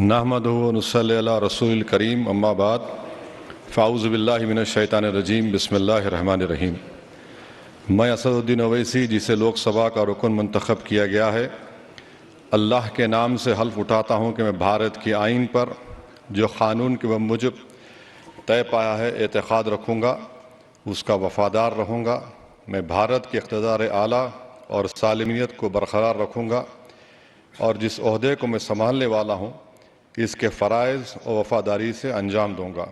نحمد نصلی اللہ رسول الکریم اما بعد فاؤز باللہ من الشیطان الرجیم، بسم اللہ الرحمن الرحیم۔ میں اسد الدین اویسی، جسے لوک سبھا کا رکن منتخب کیا گیا ہے، اللہ کے نام سے حلف اٹھاتا ہوں کہ میں بھارت کی آئین پر، جو قانون کے مجب طے پایا ہے، اعتقاد رکھوں گا، اس کا وفادار رہوں گا۔ میں بھارت کے اقتدار اعلیٰ اور سالمیت کو برقرار رکھوں گا اور جس عہدے کو میں سنبھالنے والا ہوں इसके फ़रज़ और वफ़ादारी से अंजाम दूँगा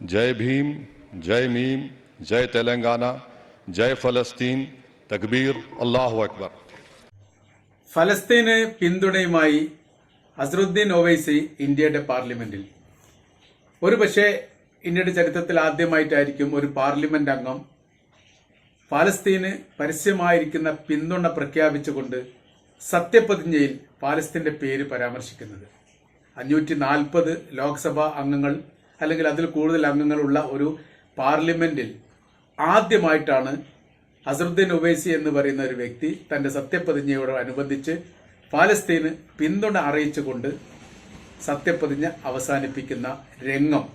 जय भीम जय मीम जय तेलंगाना जय फ़लस्तीन तकबीर अल्लाह अकबर ഫലസ്തീന് പിന്തുണയുമായി അസറുദ്ദീൻ ഒവൈസി ഇന്ത്യയുടെ പാർലമെന്റിൽ ഒരുപക്ഷെ ഇന്ത്യയുടെ ചരിത്രത്തിൽ ആദ്യമായിട്ടായിരിക്കും ഒരു പാർലമെന്റ് അംഗം പാലസ്തീന് പരസ്യമായിരിക്കുന്ന പിന്തുണ പ്രഖ്യാപിച്ചുകൊണ്ട് സത്യപ്രതിജ്ഞയിൽ പാലസ്തീന്റെ പേര് പരാമർശിക്കുന്നത് അഞ്ഞൂറ്റി നാൽപ്പത് ലോക്സഭാ അംഗങ്ങൾ അല്ലെങ്കിൽ അതിൽ കൂടുതൽ അംഗങ്ങളുള്ള ഒരു പാർലമെന്റിൽ ആദ്യമായിട്ടാണ് അസറുദ്ദീൻ ഉവൈസി എന്ന് പറയുന്ന ഒരു വ്യക്തി തന്റെ സത്യപ്രതിജ്ഞയോട് അനുബന്ധിച്ച് പാലസ്തീന് പിന്തുണ അറിയിച്ചുകൊണ്ട് സത്യപ്രതിജ്ഞ അവസാനിപ്പിക്കുന്ന രംഗം.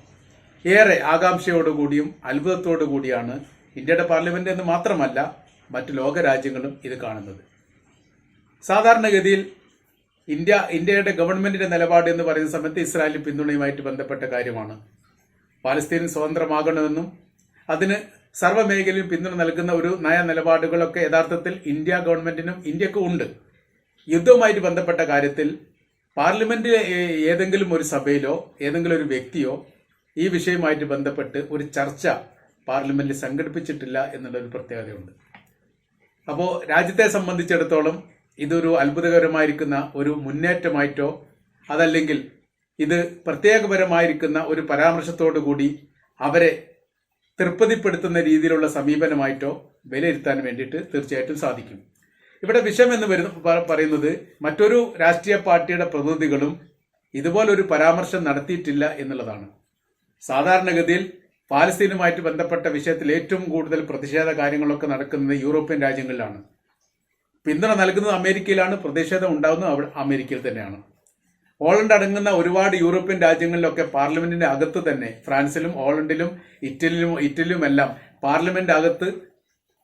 ഏറെ ആകാംക്ഷയോടുകൂടിയും അത്ഭുതത്തോടുകൂടിയാണ് ഇന്ത്യയുടെ പാർലമെന്റ് എന്ന് മാത്രമല്ല മറ്റു ലോകരാജ്യങ്ങളും ഇത് കാണുന്നത്. സാധാരണഗതിയിൽ ഇന്ത്യ ഇന്ത്യയുടെ ഗവൺമെന്റിന്റെ നിലപാട് എന്ന് പറയുന്ന സമയത്ത് ഇസ്രായേലിന് പിന്തുണയുമായിട്ട് ബന്ധപ്പെട്ട കാര്യമാണ്. പാലസ്തീൻ സ്വതന്ത്രമാകണമെന്നും അതിന് സർവമേഖലയും പിന്തുണ നൽകുന്ന ഒരു നയ നിലപാടുകളൊക്കെ യഥാർത്ഥത്തിൽ ഇന്ത്യ ഗവൺമെന്റിനും ഇന്ത്യക്കും ഉണ്ട്. യുദ്ധവുമായിട്ട് ബന്ധപ്പെട്ട കാര്യത്തിൽ പാർലമെന്റിലെ ഏതെങ്കിലും ഒരു സഭയിലോ ഏതെങ്കിലും ഒരു വ്യക്തിയോ ഈ വിഷയവുമായിട്ട് ബന്ധപ്പെട്ട് ഒരു ചർച്ച പാർലമെന്റിൽ സംഘടിപ്പിച്ചിട്ടില്ല എന്നുള്ളൊരു പ്രത്യേകതയുണ്ട്. അപ്പോൾ രാജ്യത്തെ സംബന്ധിച്ചിടത്തോളം ഇതൊരു അത്ഭുതകരമായിരിക്കുന്ന ഒരു മുന്നേറ്റമായിട്ടോ അതല്ലെങ്കിൽ ഇത് പ്രത്യേകപരമായിരിക്കുന്ന ഒരു പരാമർശത്തോടു കൂടി അവരെ തൃപ്തിപ്പെടുത്തുന്ന രീതിയിലുള്ള സമീപനമായിട്ടോ വിലയിരുത്താൻ വേണ്ടിയിട്ട് തീർച്ചയായിട്ടും സാധിക്കും. ഇവിടെ വിഷയം എന്ന് വരുന്ന പറയുന്നത് മറ്റൊരു രാഷ്ട്രീയ പാർട്ടിയുടെ പ്രതിനിധികളും ഇതുപോലൊരു പരാമർശം നടത്തിയിട്ടില്ല എന്നുള്ളതാണ്. സാധാരണഗതിയിൽ പാലസ്തീനുമായിട്ട് ബന്ധപ്പെട്ട വിഷയത്തിൽ ഏറ്റവും കൂടുതൽ പ്രതിഷേധ കാര്യങ്ങളൊക്കെ നടക്കുന്നത് യൂറോപ്യൻ രാജ്യങ്ങളിലാണ്. പിന്തുണ നൽകുന്നത് അമേരിക്കയിലാണ് പ്രതിഷേധം ഉണ്ടാകുന്നത് അമേരിക്കയിൽ തന്നെയാണ്. ഹോളണ്ട് അടങ്ങുന്ന ഒരുപാട് യൂറോപ്യൻ രാജ്യങ്ങളിലൊക്കെ പാർലമെന്റിന്റെ അകത്ത് തന്നെ ഫ്രാൻസിലും ഹോളണ്ടിലും ഇറ്റലിയിലും ഇറ്റലിയുമെല്ലാം പാർലമെന്റ് അകത്ത്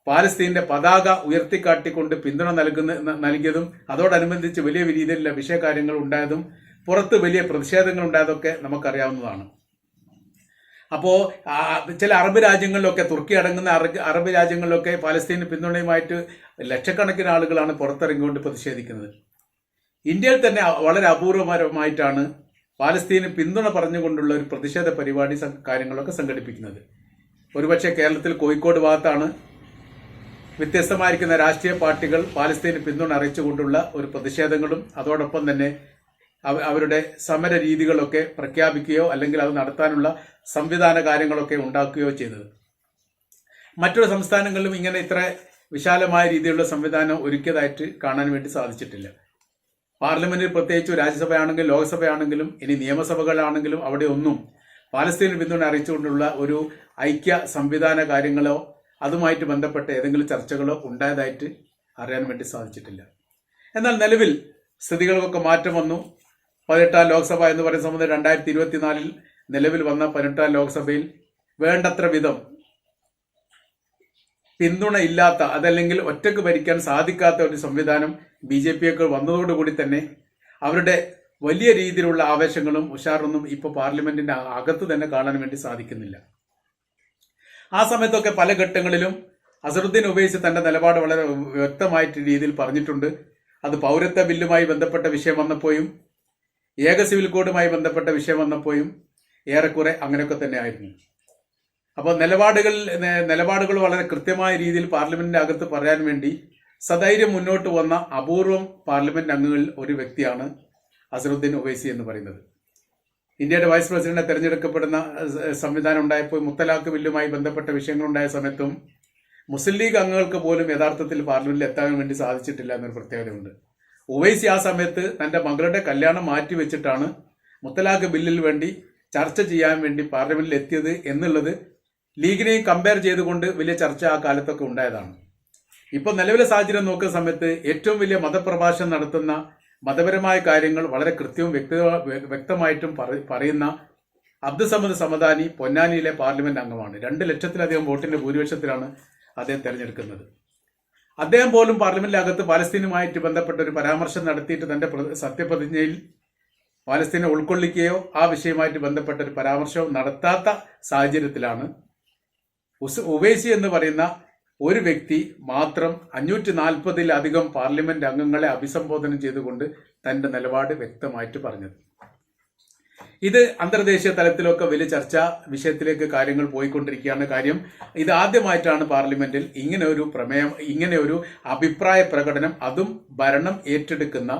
പാലസ്തീന്റെ പതാക ഉയർത്തിക്കാട്ടിക്കൊണ്ട് പിന്തുണ നൽകുന്ന നൽകിയതും അതോടനുബന്ധിച്ച് വലിയ രീതിയിലുള്ള വിഷയകാര്യങ്ങൾ ഉണ്ടായതും പുറത്ത് വലിയ പ്രതിഷേധങ്ങൾ ഉണ്ടായതൊക്കെ നമുക്കറിയാവുന്നതാണ്. അപ്പോ ചില അറബ് രാജ്യങ്ങളിലൊക്കെ തുർക്കി അടങ്ങുന്ന അറബ് രാജ്യങ്ങളിലൊക്കെ പാലസ്തീന് പിന്തുണയുമായിട്ട് ലക്ഷക്കണക്കിന് ആളുകളാണ് പുറത്തിറങ്ങിക്കൊണ്ട് പ്രതിഷേധിക്കുന്നത്. ഇന്ത്യയിൽ തന്നെ വളരെ അപൂർവമായിട്ടാണ് പാലസ്തീന് പിന്തുണ പറഞ്ഞുകൊണ്ടുള്ള ഒരു പ്രതിഷേധ പരിപാടി കാര്യങ്ങളൊക്കെ സംഘടിപ്പിക്കുന്നത്. ഒരുപക്ഷെ കേരളത്തിൽ കോഴിക്കോട് ഭാഗത്താണ് വ്യത്യസ്തമായിരിക്കുന്ന രാഷ്ട്രീയ പാർട്ടികൾ പാലസ്തീന് പിന്തുണ അറിയിച്ചുകൊണ്ടുള്ള ഒരു പ്രതിഷേധങ്ങളും അതോടൊപ്പം തന്നെ അവരുടെ സമര രീതികളൊക്കെ പ്രഖ്യാപിക്കുകയോ അല്ലെങ്കിൽ അത് നടത്താനുള്ള സംവിധാന കാര്യങ്ങളൊക്കെ ഉണ്ടാക്കുകയോ ചെയ്തത്. മറ്റൊരു സംസ്ഥാനങ്ങളിലും ഇങ്ങനെ ഇത്ര വിശാലമായ രീതിയിലുള്ള സംവിധാനം ഒരുക്കിയതായിട്ട് കാണാൻ വേണ്ടി സാധിച്ചിട്ടില്ല. പാർലമെന്റിൽ പ്രത്യേകിച്ച് രാജ്യസഭയാണെങ്കിലും ലോക്സഭയാണെങ്കിലും ഇനി നിയമസഭകളാണെങ്കിലും അവിടെ ഒന്നും പാലസ്തീൻ പിന്തുണ അറിയിച്ചുകൊണ്ടുള്ള ഒരു ഐക്യ സംവിധാന കാര്യങ്ങളോ അതുമായിട്ട് ബന്ധപ്പെട്ട ഏതെങ്കിലും ചർച്ചകളോ ഉണ്ടായതായിട്ട് അറിയാൻ വേണ്ടി സാധിച്ചിട്ടില്ല. എന്നാൽ നിലവിൽ സ്ഥിതികൾക്കൊക്കെ മാറ്റം വന്നു. പതിനെട്ടാം ലോക്സഭ എന്ന് പറയുന്ന സംബന്ധിച്ച് രണ്ടായിരത്തി ഇരുപത്തിനാലിൽ നിലവിൽ വന്ന പതിനെട്ടാം ലോക്സഭയിൽ വേണ്ടത്ര വിധം പിന്തുണ ഇല്ലാത്ത അതല്ലെങ്കിൽ ഒറ്റയ്ക്ക് ഭരിക്കാൻ സാധിക്കാത്ത ഒരു സംവിധാനം ബി ജെ പി ഒക്കെ വന്നതോടുകൂടി തന്നെ അവരുടെ വലിയ രീതിയിലുള്ള ആവേശങ്ങളും ഉഷാറൊന്നും ഇപ്പോൾ പാർലമെന്റിന്റെ അകത്ത് തന്നെ കാണാൻ വേണ്ടി സാധിക്കുന്നില്ല. ആ സമയത്തൊക്കെ പല ഘട്ടങ്ങളിലും അസറുദ്ദീൻ ഉപയോഗിച്ച് തന്റെ നിലപാട് വളരെ വ്യക്തമായിട്ട് രീതിയിൽ പറഞ്ഞിട്ടുണ്ട്. അത് പൗരത്വ ബില്ലുമായി ബന്ധപ്പെട്ട വിഷയം വന്നപ്പോഴും ഏക സിവിൽ കോഡുമായി ബന്ധപ്പെട്ട വിഷയം വന്നപ്പോഴും ഏറെക്കുറെ അങ്ങനെയൊക്കെ തന്നെ ആയിരുന്നു അപ്പോൾ നിലപാടുകൾ നിലപാടുകൾ വളരെ കൃത്യമായ രീതിയിൽ പാർലമെന്റിന്റെ അകത്ത് പറയാൻ വേണ്ടി സധൈര്യം മുന്നോട്ട് വന്ന അപൂർവം പാർലമെന്റ് അംഗങ്ങളിൽ ഒരു വ്യക്തിയാണ് അസറുദ്ദീൻ ഒവൈസി എന്ന് പറയുന്നത്. ഇന്ത്യയുടെ വൈസ് പ്രസിഡന്റ് തെരഞ്ഞെടുക്കപ്പെടുന്ന സംവിധാനം ഉണ്ടായപ്പോൾ മുത്തലാഖ് ബില്ലുമായി ബന്ധപ്പെട്ട വിഷയങ്ങളുണ്ടായ സമയത്തും മുസ്ലിം ലീഗ് അംഗങ്ങൾക്ക് പോലും യഥാർത്ഥത്തിൽ പാർലമെന്റിൽ എത്താൻ വേണ്ടി സാധിച്ചിട്ടില്ല എന്നൊരു പ്രത്യേകതയുണ്ട്. ഒവൈസി ആ സമയത്ത് തന്റെ മകളുടെ കല്യാണം മാറ്റിവെച്ചിട്ടാണ് മുത്തലാഖ് ബില്ലിൽ വേണ്ടി ചർച്ച ചെയ്യാൻ വേണ്ടി പാർലമെന്റിൽ എത്തിയത് എന്നുള്ളത് ലീഗിനെയും കമ്പയർ ചെയ്തുകൊണ്ട് വലിയ ചർച്ച ആ കാലത്തൊക്കെ ഉണ്ടായതാണ്. ഇപ്പൊ നിലവിലെ സാഹചര്യം നോക്കുന്ന സമയത്ത് ഏറ്റവും വലിയ മതപ്രഭാഷണം നടത്തുന്ന മതപരമായ കാര്യങ്ങൾ വളരെ കൃത്യവും വ്യക്ത വ്യക്തമായിട്ടും പറയുന്ന അബ്ദുസമദ് സമദാനി പൊന്നാനിയിലെ പാർലമെന്റ് അംഗമാണ്. രണ്ട് ലക്ഷത്തിലധികം വോട്ടിന്റെ ഭൂരിപക്ഷത്തിലാണ് അദ്ദേഹം തെരഞ്ഞെടുക്കുന്നത്. അദ്ദേഹം പോലും പാർലമെന്റിനകത്ത് പാലസ്തീനുമായിട്ട് ബന്ധപ്പെട്ട ഒരു പരാമർശം നടത്തിയിട്ട് തന്റെ സത്യപ്രതിജ്ഞയിൽ പാലസ്തീനെ ഉൾക്കൊള്ളിക്കുകയോ ആ വിഷയവുമായിട്ട് ബന്ധപ്പെട്ട ഒരു പരാമർശവും നടത്താത്ത സാഹചര്യത്തിലാണ് ഉവൈസി എന്ന് പറയുന്ന ഒരു വ്യക്തി മാത്രം അഞ്ഞൂറ്റി നാൽപ്പതിലധികം പാർലമെന്റ് അംഗങ്ങളെ അഭിസംബോധന ചെയ്തുകൊണ്ട് തന്റെ നിലപാട് വ്യക്തമായിട്ട് പറഞ്ഞത്. ഇത് അന്തർദേശീയ തലത്തിലൊക്കെ വലിയ ചർച്ച വിഷയത്തിലേക്ക് കാര്യങ്ങൾ പോയിക്കൊണ്ടിരിക്കുകയാണ് കാര്യം. ഇത് ആദ്യമായിട്ടാണ് പാർലമെന്റിൽ ഇങ്ങനെ ഒരു പ്രമേയം ഇങ്ങനെ ഒരു അഭിപ്രായ പ്രകടനം അതും ഭരണം ഏറ്റെടുക്കുന്ന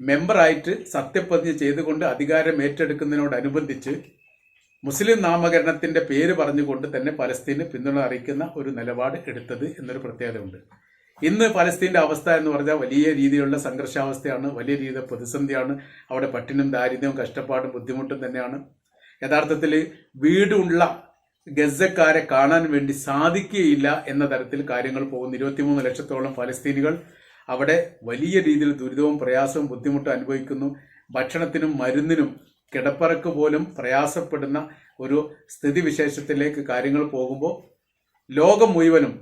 മെമ്പറായിട്ട് സത്യപ്രതിജ്ഞ ചെയ്തുകൊണ്ട് അധികാരം ഏറ്റെടുക്കുന്നതിനോടനുബന്ധിച്ച് മുസ്ലിം നാമകരണത്തിന്റെ പേര് പറഞ്ഞുകൊണ്ട് തന്നെ പലസ്തീന് പിന്തുണ അറിയിക്കുന്ന ഒരു നിലപാട് എടുത്തത് എന്നൊരു പ്രത്യേകതയുണ്ട്. ഇന്ന് പലസ്തീന്റെ അവസ്ഥ എന്ന് പറഞ്ഞാൽ വലിയ രീതിയിലുള്ള സംഘർഷാവസ്ഥയാണ് വലിയ രീതിയിലുള്ള പ്രതിസന്ധിയാണ്. അവിടെ പട്ടിണിയും ദാരിദ്ര്യവും കഷ്ടപ്പാടും ബുദ്ധിമുട്ടും തന്നെയാണ്. യഥാർത്ഥത്തിൽ വീടുള്ള ഗസക്കാരെ കാണാൻ വേണ്ടി സാധിക്കുകയില്ല എന്ന തരത്തിൽ കാര്യങ്ങൾ പോകുന്നു. ഇരുപത്തിമൂന്ന് ലക്ഷത്തോളം ഫലസ്തീനികൾ അവിടെ വലിയ രീതിയിൽ ദുരിതവും പ്രയാസവും ബുദ്ധിമുട്ടും അനുഭവിക്കുന്നു. ഭക്ഷണത്തിനും മരുന്നിനും കിടപ്പറക്ക് പോലും പ്രയാസപ്പെടുന്ന ഒരു സ്ഥിതിവിശേഷത്തിലേക്ക് കാര്യങ്ങൾ പോകുമ്പോൾ ലോകം മുഴുവനും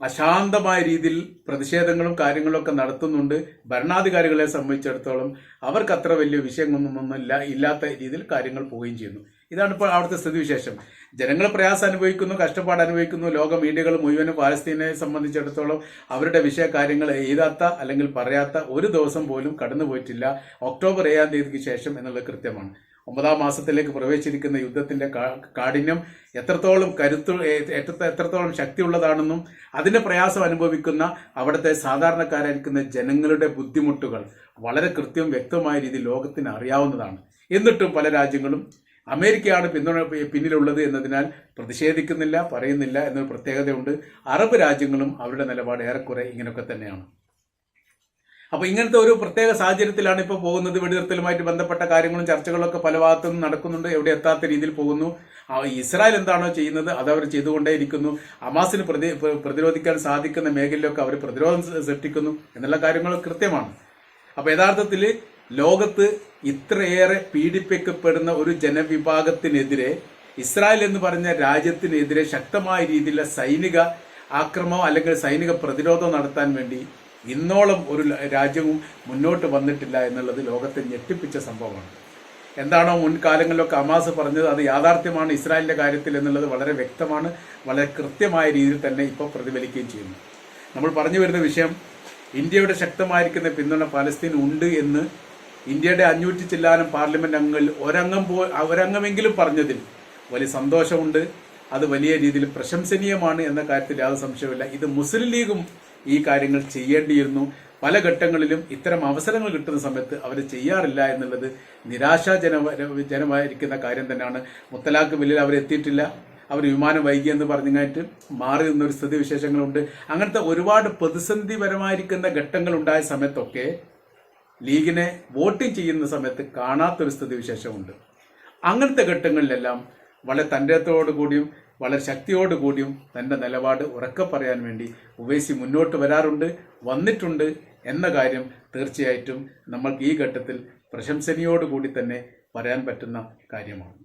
അശാന്തമായ രീതിയിൽ പ്രതിഷേധങ്ങളും കാര്യങ്ങളൊക്കെ നടത്തുന്നുണ്ട്. ഭരണാധികാരികളെ സംബന്ധിച്ചിടത്തോളം അവർക്ക് അത്ര വലിയ വിഷയങ്ങളൊന്നും ഇല്ല ഇല്ലാത്ത രീതിയിൽ കാര്യങ്ങൾ പോവുകയും ചെയ്യുന്നു. ഇതാണ് ഇപ്പോൾ അവിടുത്തെ സ്ഥിതിവിശേഷം. ജനങ്ങൾ പ്രയാസം അനുഭവിക്കുന്നു കഷ്ടപ്പാട് അനുഭവിക്കുന്നു. ലോക മീഡിയകൾ മുഴുവനും പാലസ്തീനെ സംബന്ധിച്ചിടത്തോളം അവരുടെ വിഷയ കാര്യങ്ങൾ എഴുതാത്ത അല്ലെങ്കിൽ പറയാത്ത ഒരു ദിവസം പോലും കടന്നുപോയിട്ടില്ല. ഒക്ടോബർ ഏഴാം തീയതിക്ക് ശേഷം എന്നുള്ളത് കൃത്യമാണ്. ഒമ്പതാം മാസത്തിലേക്ക് പ്രവേശിച്ചിരിക്കുന്ന യുദ്ധത്തിന്റെ കാഠിന്യം എത്രത്തോളം കരുത്തു എത്രത്തോളം ശക്തിയുള്ളതാണെന്നും അതിന്റെ പ്രയാസം അനുഭവിക്കുന്ന അവിടുത്തെ സാധാരണക്കാരായിരിക്കുന്ന ജനങ്ങളുടെ ബുദ്ധിമുട്ടുകൾ വളരെ കൃത്യം വ്യക്തമായ രീതി ലോകത്തിന് അറിയാവുന്നതാണ്. എന്നിട്ടും പല രാജ്യങ്ങളും അമേരിക്കയാണ് പിന്തുണ പിന്നിലുള്ളത് എന്നതിനാൽ പ്രതിഷേധിക്കുന്നില്ല പറയുന്നില്ല എന്നൊരു പ്രത്യേകതയുണ്ട്. അറബ് രാജ്യങ്ങളും അവരുടെ നിലപാട് ഏറെക്കുറെ ഇങ്ങനെയൊക്കെ തന്നെയാണ്. അപ്പൊ ഇങ്ങനത്തെ ഒരു പ്രത്യേക സാഹചര്യത്തിലാണ് ഇപ്പോൾ പോകുന്നത്. വെടിനിർത്തലുമായിട്ട് ബന്ധപ്പെട്ട കാര്യങ്ങളും ചർച്ചകളൊക്കെ പല ഭാഗത്തു നടക്കുന്നുണ്ട്. എവിടെ എത്താത്ത രീതിയിൽ പോകുന്നു. ഇസ്രായേൽ എന്താണോ ചെയ്യുന്നത് അത് അവർ ചെയ്തുകൊണ്ടേയിരിക്കുന്നു. അമാസിന് പ്രതി പ്രതിരോധിക്കാൻ സാധിക്കുന്ന മേഖലയിലൊക്കെ അവർ പ്രതിരോധം സൃഷ്ടിക്കുന്നു എന്നുള്ള കാര്യങ്ങൾ കൃത്യമാണ്. അപ്പോൾ യഥാർത്ഥത്തിൽ ലോകത്ത് ഇത്രയേറെ പീഡിപ്പിക്കപ്പെടുന്ന ഒരു ജനവിഭാഗത്തിനെതിരെ ഇസ്രായേൽ എന്ന് പറഞ്ഞ രാജ്യത്തിനെതിരെ ശക്തമായ രീതിയിലുള്ള സൈനിക ആക്രമോ അല്ലെങ്കിൽ സൈനിക പ്രതിരോധം നടത്താൻ വേണ്ടി ഇന്നോളം ഒരു രാജ്യവും മുന്നോട്ട് വന്നിട്ടില്ല എന്നുള്ളത് ലോകത്തെ ഞെട്ടിപ്പിച്ച സംഭവമാണ്. എന്താണോ മുൻകാലങ്ങളിലൊക്കെ അമാസ് പറഞ്ഞത് അത് യാഥാർത്ഥ്യമാണ് ഇസ്രായേലിന്റെ കാര്യത്തിൽ എന്നുള്ളത് വളരെ വ്യക്തമാണ് വളരെ കൃത്യമായ രീതിയിൽ തന്നെ ഇപ്പോൾ പ്രതിഫലിക്കുകയും ചെയ്യുന്നു. നമ്മൾ പറഞ്ഞു വരുന്ന വിഷയം ഇന്ത്യയുടെ ശക്തമായിരിക്കുന്ന പിന്തുണ പാലസ്തീൻ ഉണ്ട് എന്ന് ഇന്ത്യയുടെ അഞ്ഞൂറ്റി ചില്ലാനം പാർലമെന്റ് അംഗങ്ങളിൽ ഒരംഗം പോ ഒരംഗമെങ്കിലും പറഞ്ഞതിൽ വലിയ സന്തോഷമുണ്ട്. അത് വലിയ രീതിയിൽ പ്രശംസനീയമാണ് എന്ന കാര്യത്തിൽ യാതൊരു സംശയമില്ല ഇത് മുസ്ലിം ലീഗും ഈ കാര്യങ്ങൾ ചെയ്യേണ്ടിയിരുന്നു. പല ഘട്ടങ്ങളിലും ഇത്തരം അവസരങ്ങൾ കിട്ടുന്ന സമയത്ത് അവർ ചെയ്യാറില്ല എന്നുള്ളത് നിരാശാജന ജനമായിരിക്കുന്ന കാര്യം തന്നെയാണ്. മുത്തലാഖ് ബില്ലിൽ അവർ എത്തിയിട്ടില്ല. അവർ വിമാനം വൈകി വൈകിയെന്ന് പറഞ്ഞായിട്ട് മാറി നിന്നൊരു സ്ഥിതി വിശേഷങ്ങളുണ്ട്. അങ്ങനത്തെ ഒരുപാട് പ്രതിസന്ധിപരമായിരിക്കുന്ന ഘട്ടങ്ങൾ ഉണ്ടായ സമയത്തൊക്കെ ലീഗിനെ വോട്ടിംഗ് ചെയ്യുന്ന സമയത്ത് കാണാത്തൊരു സ്ഥിതി വിശേഷമുണ്ട്. അങ്ങനത്തെ ഘട്ടങ്ങളിലെല്ലാം വളരെ തന്റെത്തോടു കൂടിയും വളരെ ശക്തിയോട് കൂടിയും തന്റെ നിലപാട് ഉറക്കെ പറയാൻ വേണ്ടി ഉവൈസി മുന്നോട്ട് വരാറുണ്ട് വന്നിട്ടുണ്ട് എന്ന കാര്യം തീർച്ചയായിട്ടും നമ്മൾക്ക് ഈ ഘട്ടത്തിൽ പ്രശംസനയോടുകൂടി തന്നെ പറയാൻ പറ്റുന്ന കാര്യമാണ്.